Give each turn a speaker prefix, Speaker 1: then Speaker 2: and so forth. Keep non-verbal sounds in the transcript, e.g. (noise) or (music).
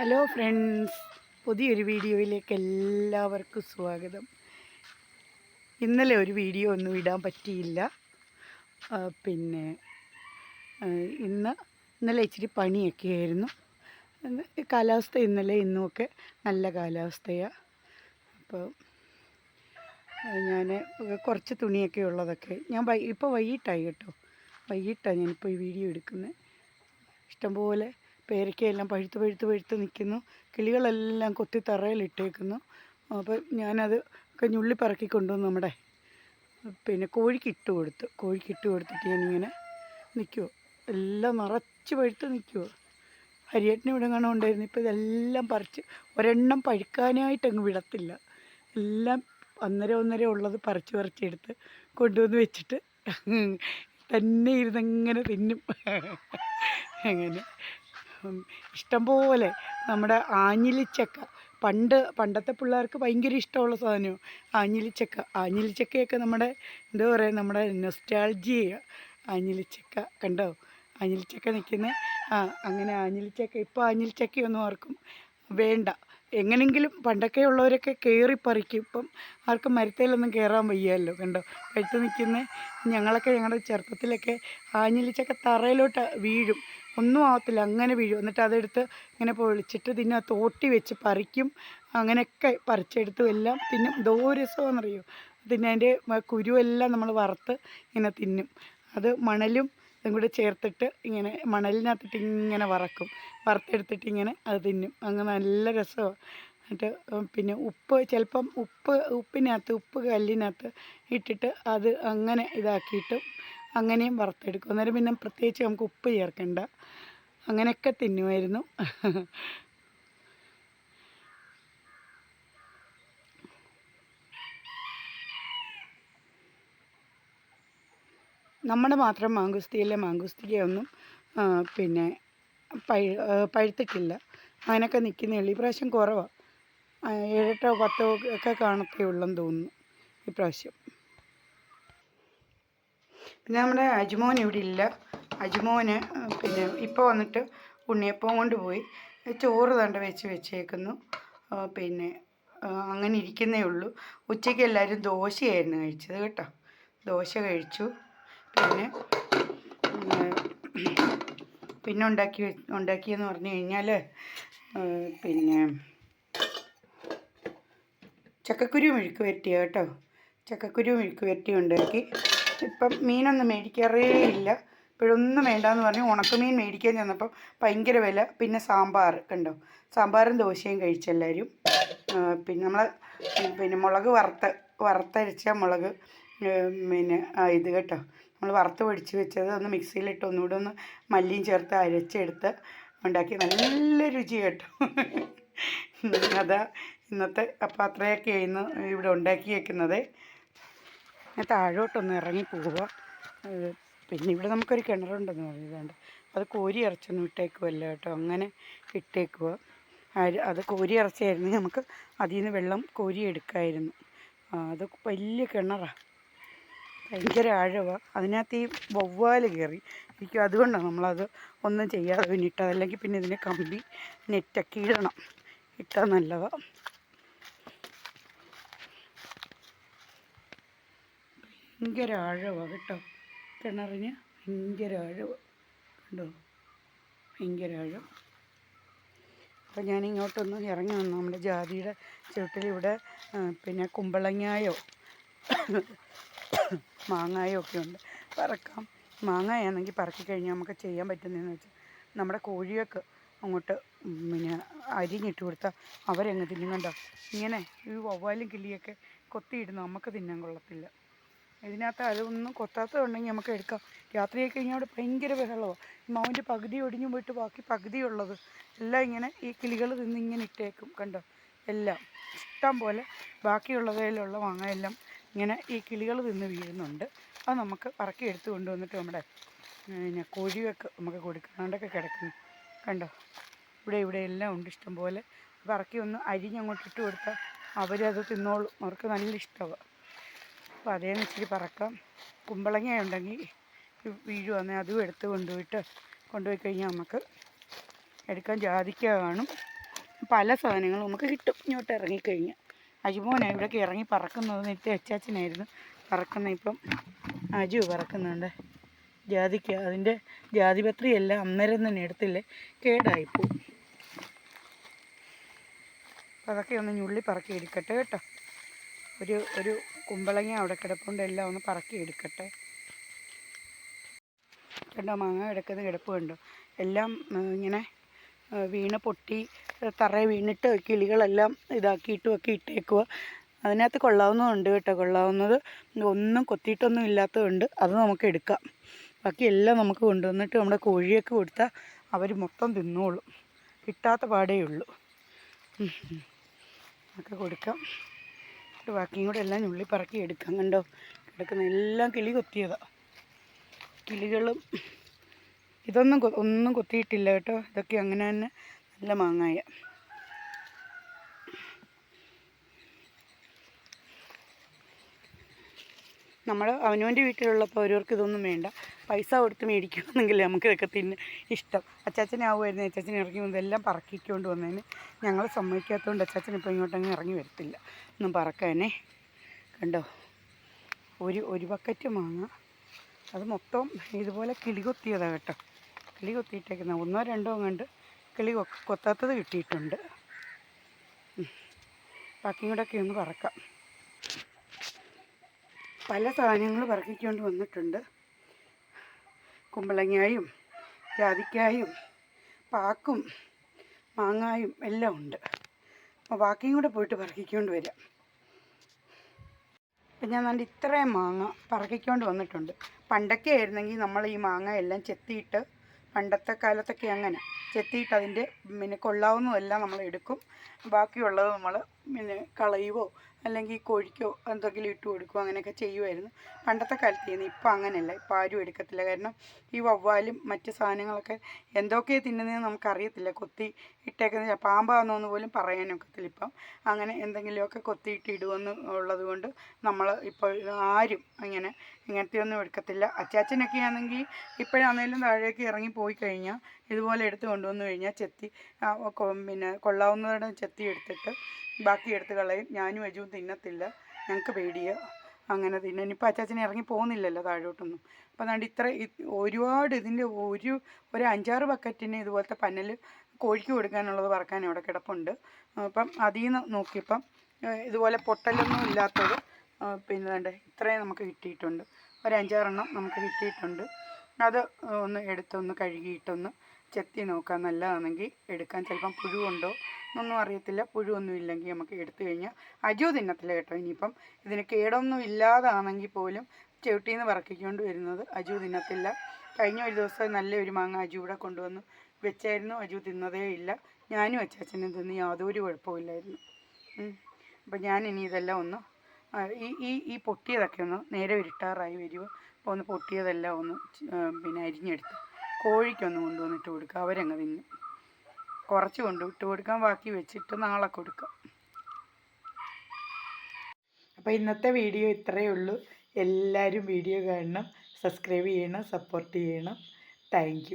Speaker 1: Hello friends പുതിയൊരു വീഡിയോയിലേക്ക് എല്ലാവർക്കും സ്വാഗതം. ഇന്നലെ ഒരു വീഡിയോ ഒന്നും ഇടാൻ പറ്റിയില്ല. പിന്നെ ഇന്ന് ഇന്നലെ ഇച്ചിരി പണിയൊക്കെ ആയിരുന്നു. കാലാവസ്ഥ ഇന്നലെ ഇന്നുമൊക്കെ നല്ല കാലാവസ്ഥയാണ് അപ്പോൾ ഞാൻ കുറച്ച് തുണിയൊക്കെ ഉള്ളതൊക്കെ ഞാൻ ഇപ്പോൾ വൈകിട്ടായി കേട്ടോ. വൈകിട്ടാണ് ഞാനിപ്പോൾ ഈ വീഡിയോ എടുക്കുന്നത് ഇഷ്ടംപോലെ പേരയ്ക്കയെല്ലാം പഴുത്ത് പഴുത്ത് പഴുത്ത് നിൽക്കുന്നു. കിളികളെല്ലാം കൊത്തി തറയിലിട്ടേക്കുന്നു. അപ്പോൾ ഞാനത് ഒക്കെ ഞുള്ളി പറക്കി കൊണ്ടുവന്നു നമ്മുടെ പിന്നെ കോഴിക്കിട്ട് കൊടുത്തു കോഴിക്ക് ഇട്ട് കൊടുത്തിട്ട് ഞാനിങ്ങനെ നിൽക്കുമോ എല്ലാം നിറച്ച് പഴുത്ത് നിൽക്കുമോ ഹരിയേട്ടനെ ഇവിടെ കാണാൻ ഉണ്ടായിരുന്നു. ഇപ്പോൾ ഇതെല്ലാം പറിച്ച് ഒരെണ്ണം പഴുക്കാനായിട്ട് അങ്ങ് വിടത്തില്ല. എല്ലാം ഒന്നര ഒന്നര ഉള്ളത് പറിച്ച് പറിച്ചെടുത്ത് കൊണ്ടുവന്ന് വെച്ചിട്ട് തന്നെ ഇരുന്നങ്ങനെ തിന്നും. (laughs) അങ്ങനെ. ഇഷ്ടംപോലെ. നമ്മുടെ ആഞ്ഞിലിച്ചക്ക. പണ്ട് പണ്ടത്തെ പിള്ളേർക്ക് ഭയങ്കര ഇഷ്ടമുള്ള സാധനമാണ് ആഞ്ഞിലിച്ചക്ക. ആഞ്ഞിലിച്ചക്കയൊക്കെ നമ്മുടെ എന്താ പറയുക നമ്മുടെ നൊസ്റ്റാൾജിയ ആഞ്ഞിലിച്ചക്ക കണ്ടോ? ആഞ്ഞിലിച്ചക്ക നിൽക്കുന്ന ആ അങ്ങനെ ആഞ്ഞിലിച്ചക്ക. ഇപ്പോൾ ആഞ്ഞിലിച്ചക്കയൊന്നും ആർക്കും വേണ്ട. എങ്ങനെങ്കിലും പണ്ടൊക്കെ ഉള്ളവരൊക്കെ കയറി പറിക്കും. ഇപ്പം ആർക്കും മരത്തേലൊന്നും കയറാൻ വയ്യല്ലോ കണ്ടോ? പഴുത്ത് നിൽക്കുന്ന ഞങ്ങളൊക്കെ ഞങ്ങളുടെ ചെറുപ്പത്തിലൊക്കെ ആഞ്ഞിലിച്ചക്ക തറയിലോട്ട് വീഴും. ഒന്നും ആവത്തില്ല. അങ്ങനെ വീഴും. എന്നിട്ട് അതെടുത്ത് ഇങ്ങനെ പൊളിച്ചിട്ട് പിന്നെ തോട്ടി വെച്ച് പറിക്കും. അങ്ങനെയൊക്കെ പറിച്ചെടുത്തും എല്ലാം തിന്നും. എന്തോ രസമാണെന്നറിയോ? പിന്നെ അതിന്റെ കുരുവെല്ലാം നമ്മൾ വറുത്ത് ഇങ്ങനെ തിന്നും. അത് മണലും ഇതും കൂടെ ചേർത്തിട്ട് ഇങ്ങനെ മണലിനകത്തിട്ട് ഇങ്ങനെ വറക്കും. വറുത്തെടുത്തിട്ട് ഇങ്ങനെ അത് തിന്നും. അങ്ങനെ നല്ല രസമാണ്. എന്നിട്ട് പിന്നെ ഉപ്പ് ചിലപ്പം ഉപ്പ് ഉപ്പിനകത്ത് ഉപ്പ് കല്ലിനകത്ത് ഇട്ടിട്ട് അത് അങ്ങനെ ഇതാക്കിയിട്ട് അങ്ങനെയും വറുത്തെടുക്കും. അന്നേരം പിന്നെ പ്രത്യേകിച്ച് നമുക്ക് ഉപ്പ് ചേർക്കണ്ട. അങ്ങനെയൊക്കെ തിന്നുമായിരുന്നു. നമ്മുടെ മാത്രം മാങ്കുസ്തിയിലെ മാങ്കുസ്തികയൊന്നും ആ, പിന്നെ പഴു പഴുത്തിട്ടില്ല. അങ്ങനെയൊക്കെ നിൽക്കുന്നേ ഉള്ളൂ. ഇപ്രാവശ്യം കുറവാണ് ഏഴെട്ടോ പത്തോ ഒക്കെ കാണത്തേ ഉള്ളെന്ന് തോന്നുന്നു. ഇപ്രാവശ്യം. പിന്നെ നമ്മുടെ അജ്മോൻ ഇവിടെ ഇല്ല. അജ്മോന് പിന്നെ ഇപ്പോൾ വന്നിട്ട് ഉണ്ണിയപ്പം കൊണ്ട് പോയി ചോറ് തണ്ട വെച്ച് വെച്ചേക്കുന്നു. പിന്നെ അങ്ങനെ ഇരിക്കുന്നേ ഉള്ളൂ. ഉച്ചയ്ക്ക് എല്ലാവരും ദോശയായിരുന്നു കഴിച്ചത് കേട്ടോ. ദോശ കഴിച്ചു. പിന്നെ പിന്നെ ഉണ്ടാക്കി ഉണ്ടാക്കിയെന്ന് പറഞ്ഞു കഴിഞ്ഞാൽ പിന്നെ ചക്കക്കുരു മെഴുക്ക് വരട്ടിയ കേട്ടോ. ചക്കക്കുരു മെഴുക്ക് വരട്ടി ഉണ്ടാക്കി. ഇപ്പം മീനൊന്നും മേടിക്കാറേ ഇല്ല. ഇപ്പോഴൊന്നും വേണ്ടാന്ന് പറഞ്ഞ് ഉണക്കമീൻ മേടിക്കാൻ ചെന്നപ്പം ഭയങ്കര വില. പിന്നെ സാമ്പാർ കണ്ടോ? സാമ്പാറും ദോശയും കഴിച്ചെല്ലാവരും പിന്നെ നമ്മൾ പിന്നെ മുളക് വറുത്ത വറുത്തരച്ച മുളക് പിന്നെ ഇത് കേട്ടോ. നമ്മൾ വറുത്ത് പൊടിച്ച് വെച്ചത് ഒന്ന് മിക്സിയിലിട്ട് ഒന്നുകൂടെ ഒന്ന് മല്ലിയും ചേർത്ത് അരച്ചെടുത്ത് ഉണ്ടാക്കി. നല്ല രുചി കേട്ടോ. അതാ ഇന്നത്തെ അപ്പം അത്രയൊക്കെ ഇന്ന് ഇവിടെ ഉണ്ടാക്കി വെക്കുന്നത്. ഞാൻ താഴോട്ടൊന്ന് ഇറങ്ങി പോവുക പിന്നെ ഇവിടെ നമുക്കൊരു കിണറുണ്ടെന്ന് പറയുന്നത് അത് കോരി ഇറച്ചൊന്നും ഇട്ടേക്കുമല്ല കേട്ടോ. അങ്ങനെ ഇട്ടേക്കുക അത് കോരി ഇറച്ചായിരുന്നു നമുക്ക് അതിൽ നിന്ന് വെള്ളം കോരി എടുക്കായിരുന്നു. അത് വലിയ കിണറാണ് ഭയങ്കര ആഴമാണ് അതിനകത്ത് ഈ വവ്വാൽ കയറി എനിക്ക് അതുകൊണ്ടാണ് നമ്മളത് ഒന്നും ചെയ്യാതെ പിന്നെ ഇട്ടത്. അല്ലെങ്കിൽ പിന്നെ ഇതിനെ കമ്പി നെറ്റൊക്കെ ഇടണം. ഇട്ടാൽ നല്ലതാണ് ഭയങ്കര ആഴമാണ് കേട്ടോ. കിണറിന് ഭയങ്കര ആഴമാണ് കണ്ടോ? ഭയങ്കര ആഴം. അപ്പോൾ ഞാൻ ഇങ്ങോട്ടൊന്ന് ഇറങ്ങി വന്നു. നമ്മുടെ ജാതിയുടെ ചുവട്ടിലിവിടെ പിന്നെ കുമ്പളങ്ങായോ മാങ്ങായോ ഒക്കെ ഉണ്ട്. പറക്കാം. മാങ്ങയാണെങ്കിൽ പറക്കി കഴിഞ്ഞാൽ നമുക്ക് ചെയ്യാൻ പറ്റുന്നതെന്ന് വെച്ചാൽ നമ്മുടെ കോഴിയൊക്കെ അങ്ങോട്ട് പിന്നെ അരിഞ്ഞിട്ട് കൊടുത്താൽ അവരങ്ങ് തിന്നും. കണ്ടോ? ഇങ്ങനെ ഈ വവ്വാലും കിളിയൊക്കെ കൊത്തിയിടുന്നു നമുക്ക് തിന്നാൻ കൊള്ളത്തില്ല. ഇതിനകത്ത് അതൊന്നും കൊത്താത്തതുണ്ടെങ്കിൽ നമുക്ക് എടുക്കാം. രാത്രിയായി കഴിഞ്ഞാൽ അവിടെ ഭയങ്കര ബഹളമാണ് മാവിന്റെ പകുതി ഒടിഞ്ഞു പോയിട്ട് ബാക്കി പകുതി ഉള്ളത് എല്ലാം ഇങ്ങനെ ഈ കിളികൾ തിന്ന് ഇങ്ങനെ ഇട്ടേക്കും കണ്ടോ? എല്ലാം. ഇഷ്ടം പോലെ ബാക്കിയുള്ളവയിലുള്ള മാങ്ങ എല്ലാം ഇങ്ങനെ ഈ കിളികൾ തിന്ന് വീഴുന്നുണ്ട്. അത് നമുക്ക് പറക്കി എടുത്ത് കൊണ്ടുവന്നിട്ട് നമ്മുടെ പിന്നെ കോഴിയൊക്കെ നമുക്ക് കൊടുക്കാണ്ടൊക്കെ കിടക്കുന്നു. കണ്ടോ? ഇവിടെ ഇവിടെ എല്ലാം ഉണ്ട് ഇഷ്ടം പോലെ. പറക്കി ഒന്ന് അരിഞ്ഞങ്ങോട്ട് ഇട്ട് കൊടുത്താൽ അവരത് തിന്നോളും. അവർക്ക് നല്ല ഇഷ്ടമാണ് അപ്പോൾ അതേന്ന് ഇച്ചിരി പറക്കാം. കുമ്പളങ്ങ ഉണ്ടെങ്കിൽ വീഴുവാന്നെ അതും എടുത്ത് കൊണ്ടുപോയിട്ട് കൊണ്ടുപോയി കഴിഞ്ഞാൽ നമുക്ക് എടുക്കാൻ ജാതിക്ക കാണും പല സാധനങ്ങളും നമുക്ക് കിട്ടും ഇങ്ങോട്ട് ഇറങ്ങിക്കഴിഞ്ഞാൽ. അജുമോനാണ് ഇവിടേക്ക് ഇറങ്ങി പറക്കുന്നത് നേരത്തെ അച്ചാച്ചനായിരുന്നു. പറക്കുന്ന ഇപ്പം അജു പറക്കുന്നുണ്ട്. ജാതിക്ക അതിന്റെ ജാതിപത്രിയെല്ലാം അന്നേരം തന്നെ എടുത്തില്ലേ? കേടായിപ്പോവും അതൊക്കെ ഒന്ന് ഞുള്ളി പറക്കി എടുക്കട്ടെ കേട്ടോ. ഒരു ഒരു കുമ്പളങ്ങ അവിടെ കിടപ്പുണ്ട് എല്ലാം ഒന്ന് പറക്കി എടുക്കട്ടെ. കണ്ടോ മാങ്ങ കിടക്കുന്ന കിടപ്പ് കണ്ടോ? എല്ലാം ഇങ്ങനെ വീണ് പൊട്ടി തറയെ വീണിട്ട് കിളികളെല്ലാം ഇതാക്കിയിട്ടും ഒക്കെ ഇട്ടേക്കുക അതിനകത്ത് കൊള്ളാവുന്നതുണ്ട് കേട്ടോ കൊള്ളാവുന്നത്. ഒന്നും കൊത്തിയിട്ടൊന്നും ഇല്ലാത്തതുണ്ട് അത് നമുക്ക് എടുക്കാം. ബാക്കി എല്ലാം നമുക്ക് കൊണ്ടുവന്നിട്ട് നമ്മുടെ കോഴിയൊക്കെ കൊടുത്താൽ അവർ മൊത്തം തിന്നോളും. കിട്ടാത്ത പാടേ ഉള്ളൂ. ഒക്കെ കൊടുക്കാം. എന്നിട്ട് ബാക്കിയും കൂടെ എല്ലാം ഉള്ളി പറക്കി എടുക്കാം കണ്ടോ? കിടക്കുന്ന എല്ലാം കിളി കൊത്തിയതാണ് കിളികളും ഇതൊന്നും ഒന്നും കൊത്തിയിട്ടില്ല കേട്ടോ. ഇതൊക്കെ അങ്ങനെ തന്നെ നല്ല മാങ്ങായ. നമ്മൾ അവനവന്റെ വീട്ടിലുള്ളപ്പോൾ ഓരോർക്ക് ഇതൊന്നും വേണ്ട. പൈസ കൊടുത്ത് മേടിക്കുകയാണെങ്കിൽ നമുക്ക് ഇതൊക്കെ തിന്ന് ഇഷ്ടം. അച്ചാച്ചനാവുമായിരുന്നു അച്ചാച്ചൻ ഇറങ്ങി വന്നതെല്ലാം പറക്കിക്കൊണ്ട് വന്നതിന് ഞങ്ങൾ സമ്മതിക്കാത്തതുകൊണ്ട് അച്ചാച്ചൻ ഇപ്പോൾ ഇങ്ങോട്ടങ്ങ് ഇറങ്ങി വരത്തില്ല. ഒന്നും പറക്കാനേ. കണ്ടോ? ഒരു ഒരു ബക്കറ്റ് മാങ്ങ. അത് മൊത്തം ഇതുപോലെ കിളി കൊത്തിയതാണ് കേട്ടോ. കിളി കൊത്തിയിട്ടേക്കുന്ന. ഒന്നോ രണ്ടോ കണ്ട് കിളി കൊത്താത്തത് കിട്ടിയിട്ടുണ്ട്. ബാക്കി ബാക്കിയും കൂടെ ഒന്ന് പറക്കാം. പല സാധനങ്ങൾ പറക്കിക്കൊണ്ട് വന്നിട്ടുണ്ട്. കുമ്പളങ്ങായും ജാതിക്കായും പാക്കും മാങ്ങായും എല്ലാം ഉണ്ട്. അപ്പോൾ ബാക്കിയും കൂടെ പോയിട്ട് പറക്കിക്കൊണ്ട് വരാം. അപ്പം ഞാൻ നല്ല ഇത്രയും മാങ്ങ പറക്കിക്കൊണ്ട് വന്നിട്ടുണ്ട്. പണ്ടൊക്കെ ആയിരുന്നെങ്കിൽ നമ്മൾ ഈ മാങ്ങ എല്ലാം ചെത്തിയിട്ട് പണ്ടത്തെ കാലത്തൊക്കെ അങ്ങനെ ചെത്തിയിട്ട് അതിന്റെ പിന്നെ കൊള്ളാവുന്നതെല്ലാം നമ്മൾ എടുക്കും. ബാക്കിയുള്ളത് നമ്മൾ പിന്നെ കളയുവോ അല്ലെങ്കിൽ കോഴിക്കോ എന്തെങ്കിലും ഇട്ട് കൊടുക്കുമോ അങ്ങനെയൊക്കെ ചെയ്യുമായിരുന്നു. പണ്ടത്തെ കാലത്ത് ചെയ്യുന്നത് ഇപ്പം അങ്ങനെയല്ല. ഇപ്പം ആരും എടുക്കത്തില്ല. കാരണം ഈ വവ്വാലും മറ്റ് സാധനങ്ങളൊക്കെ എന്തൊക്കെ തിന്നുന്നതെന്ന് നമുക്കറിയത്തില്ല. കൊത്തി ഇട്ടേക്കുന്ന പാമ്പാണെന്ന് പോലും പറയാനൊക്കത്തില്ല ഇപ്പം. അങ്ങനെ എന്തെങ്കിലുമൊക്കെ കൊത്തിയിട്ട് ഇടുമെന്ന് ഉള്ളത് കൊണ്ട് നമ്മൾ ഇപ്പോൾ ആരും അങ്ങനെ ഇങ്ങനത്തെ ഒന്നും എടുക്കത്തില്ല. അച്ചാച്ചനൊക്കെ ആണെങ്കിൽ ഇപ്പോഴാണെങ്കിലും താഴേക്ക് ഇറങ്ങി പോയി കഴിഞ്ഞാൽ ഇതുപോലെ എടുത്ത് കൊണ്ടുവന്നു കഴിഞ്ഞാൽ ചെത്തി പിന്നെ കൊള്ളാവുന്നവരുടെ ചെത്തി എടുത്തിട്ട് ബാക്കി എടുത്ത് കളയും. ഞാനും അജുവും തിന്നത്തില്ല. ഞങ്ങൾക്ക് പേടിയാ. അങ്ങനെ തിന്നെ ഇപ്പം അച്ചാച്ചൻ ഇറങ്ങി പോകുന്നില്ലല്ലോ താഴോട്ടൊന്നും. അപ്പം അതുകൊണ്ട് ഇത്ര ഒരുപാട് ഇതിന്റെ ഒരു ഒരു അഞ്ചാറ് ബക്കറ്റിന് ഇതുപോലത്തെ പന്നൽ കോഴിക്ക് കൊടുക്കാനുള്ളത് പറക്കാൻ അവിടെ കിടപ്പുണ്ട്. അപ്പം അതിൽ നിന്ന് നോക്കിയപ്പം ഇതുപോലെ പൊട്ടലൊന്നും ഇല്ലാത്തത് പിന്നെ വേണ്ടേ ഇത്രയും നമുക്ക് കിട്ടിയിട്ടുണ്ട്. ഒരു അഞ്ചാറെണ്ണം നമുക്ക് കിട്ടിയിട്ടുണ്ട്. അത് ഒന്ന് എടുത്തൊന്ന് കഴുകിയിട്ടൊന്ന് ചെത്തി നോക്കാം. നല്ലതാണെങ്കിൽ എടുക്കാൻ ചിലപ്പം പുഴുവുണ്ടോ എന്നൊന്നും അറിയത്തില്ല. പുഴുവൊന്നും ഇല്ലെങ്കിൽ നമുക്ക് എടുത്തു കഴിഞ്ഞാൽ അജു തിന്നത്തില്ല കേട്ടോ. ഇനിയിപ്പം ഇതിന് കേടൊന്നും ഇല്ലാതാണെങ്കിൽ പോലും ചവിട്ടിയിൽ നിന്ന് പറക്കിക്കൊണ്ട് വരുന്നത് അജു തിന്നത്തില്ല. കഴിഞ്ഞ ഒരു ദിവസം നല്ല ഒരു മാങ്ങ അജു ഇവിടെ കൊണ്ടുവന്ന് വെച്ചായിരുന്നു. അജു തിന്നതേ ഇല്ല. ഞാനും അച്ചാച്ചനും തിന്ന് യാതൊരു കുഴപ്പമില്ലായിരുന്നു. അപ്പം ഞാൻ ഇനി ഇതെല്ലാം ഒന്ന് ഈ ഈ ഈ പൊട്ടിയതൊക്കെ ഒന്ന് നേരെ ഉരുട്ടാറായി വരുമോ അപ്പോൾ ഒന്ന് പൊട്ടിയതെല്ലാം ഒന്ന് പിന്നെ അരിഞ്ഞെടുത്ത് കോഴിക്കൊന്ന് കൊണ്ടുവന്നിട്ട് കൊടുക്കുക അവരങ്ങ് തിന്നും. കുറച്ച് കൊണ്ട് ഇട്ട് കൊടുക്കാൻ ബാക്കി വെച്ചിട്ട് നാളെ കൊടുക്കാം. അപ്പോൾ ഇന്നത്തെ വീഡിയോ ഇത്രയേ ഉള്ളൂ. എല്ലാവരും വീഡിയോ കാണണം. സബ്സ്ക്രൈബ് ചെയ്യണം. സപ്പോർട്ട് ചെയ്യണം. താങ്ക്